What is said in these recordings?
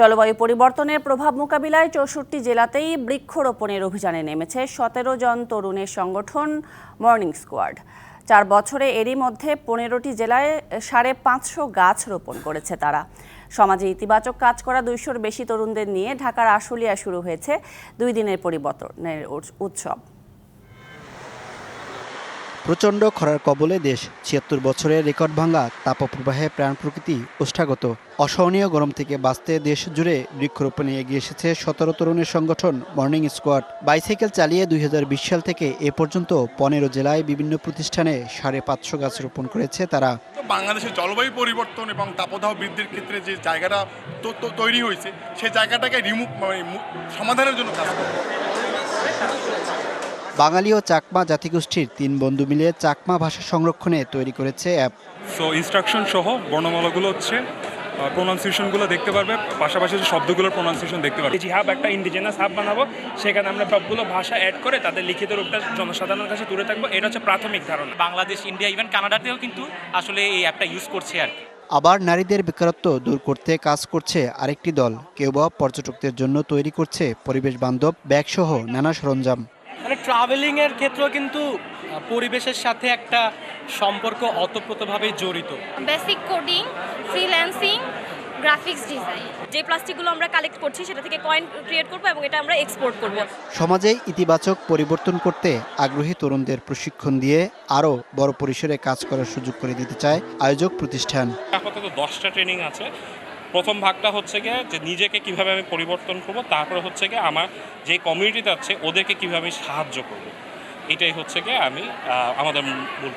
জলবায়ু পরিবর্তনের প্রভাব মোকাবিলায় চৌষট্টি জেলাতেই বৃক্ষরোপণের অভিযানে নেমেছে সতেরো জন তরুণের সংগঠন মর্নিং স্কোয়াড। চার বছরে এরই মধ্যে পনেরোটি জেলায় সাড়ে পাঁচশো গাছ রোপণ করেছে তারা। সমাজে ইতিবাচক কাজ করা দুইশোর বেশি তরুণদের নিয়ে ঢাকার আশুলিয়া শুরু হয়েছে দুই দিনের পরিবর্তনের উৎসব। প্রচণ্ড খরার কবলে দেশ ছিয়াত্তর বছরের রেকর্ড ভাঙা তাপপ্রবাহে প্রাণ প্রকৃতি ওষ্ঠাগত। অসহনীয় গরম থেকে বাঁচতে দেশ জুড়ে বৃক্ষরোপণে এগিয়ে এসেছে সতেরো তরুণের সংগঠন মর্নিং স্কোয়াড। বাইসাইকেল চালিয়ে দুই হাজার বিশ সাল থেকে এ পর্যন্ত পনেরো জেলায় বিভিন্ন প্রতিষ্ঠানে সাড়ে পাঁচশো গাছ রোপণ করেছে তারা। বাংলাদেশের জলবায়ু পরিবর্তন এবং তাপদাহ বৃদ্ধির ক্ষেত্রে যে জায়গাটা তৈরি হয়েছে সেই জায়গাটাকে রিমুভ মানে সমাধানের জন্য কাজ বাঙালি ও চাকমা জাতিগোষ্ঠীর তিন বন্ধু মিলে চাকমা ভাষা সংরক্ষণে তৈরি করেছে অ্যাপ। সো ইনস্ট্রাকশন সহ বর্ণমালাগুলো হচ্ছে প্রোনাউন্সিয়েশনগুলো দেখতে পারবে পাশাপাশি যে শব্দগুলোর প্রোনাউন্সিয়েশন দেখতে পারবে। জি হাব একটা ইন্ডিজিনাস হাব বানাবো সেখানে আমরা সবগুলো ভাষা অ্যাড করে তাদের লিখিত রূপটা জনসাধারণের কাছে তুলে থাকব এটা হচ্ছে প্রাথমিক ধারণা। বাংলাদেশ ইন্ডিয়া ইভেন কানাডাতেও কিন্তু আসলে এই অ্যাপটা ইউজ করছে আর আবার নারীদের বেকারত্ব দূর করতে কাজ করছে আরেকটি দল। কেউ বা পর্যটকদের জন্য তৈরি করছে পরিবেশ বান্ধব ব্যাগসহ নানা সরঞ্জাম। মানে ট্রাভেলিং এর ক্ষেত্রেও কিন্তু পরিবেশের সাথে একটা সম্পর্ক অতপ্রতভাবে জড়িত। Basic coding freelancing graphics design যে প্লাস্টিকগুলো আমরা কালেক্ট করছি সেটা থেকে কয়েন ক্রিয়েট করব এবং এটা আমরা এক্সপোর্ট করব। সমাজে ইতিবাচক পরিবর্তন করতে আগ্রহী তরুণদের প্রশিক্ষণ দিয়ে আরও বড় পরিসরে কাজ করার সুযোগ করে দিতে চায় আয়োজক প্রতিষ্ঠান। আপাতত দশটা ট্রেনিং আছে। প্রথম ভাগটা হচ্ছে গিয়ে যে নিজেকে কীভাবে আমি পরিবর্তন করব, তারপরে হচ্ছে গিয়ে আমার যে কমিউনিটিতে আছে, ওদেরকে কীভাবে সাহায্য করব। এটাই হচ্ছে গিয়ে আমি আমাদের মূল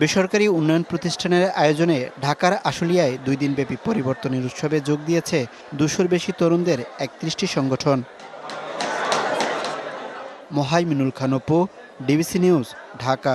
বেসরকারি উন্নয়ন প্রতিষ্ঠানের আয়োজনে ঢাকার আশুলিয়ায় দুই দিনব্যাপী পরিবর্তনের উৎসবে যোগ দিয়েছে দুশোর বেশি তরুণদের একত্রিশটি সংগঠন। Mohaiminul Khan Apu DBC news, Dhaka.